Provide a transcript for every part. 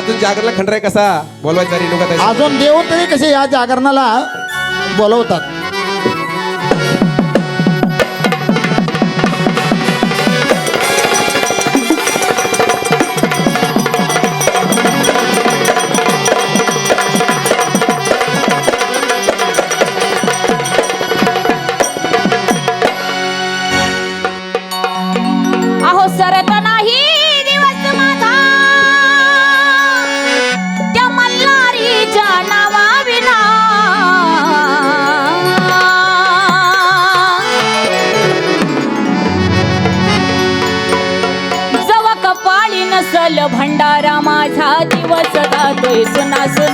तू जागरला खंडराय कसा? बोलवायचा रेणुका अजून देव तरी कसे या जागरणाला बोलवतात? Isso nas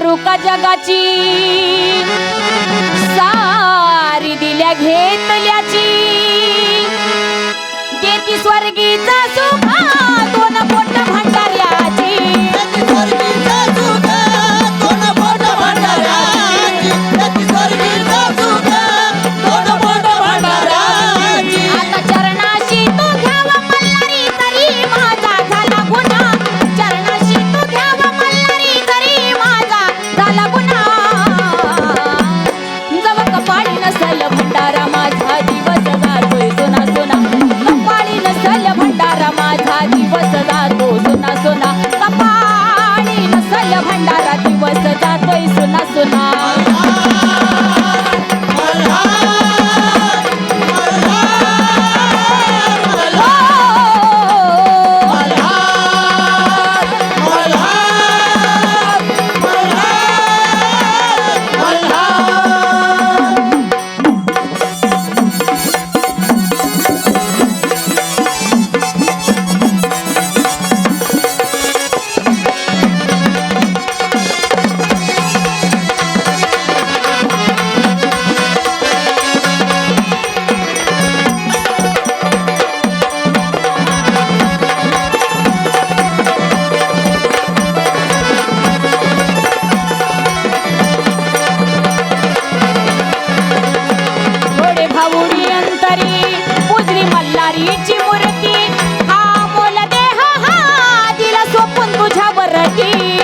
करू का जगाची? सारी दिल्या घेतल्याची. स्वर्गीचा स्वर्गी तुझ्या बरकी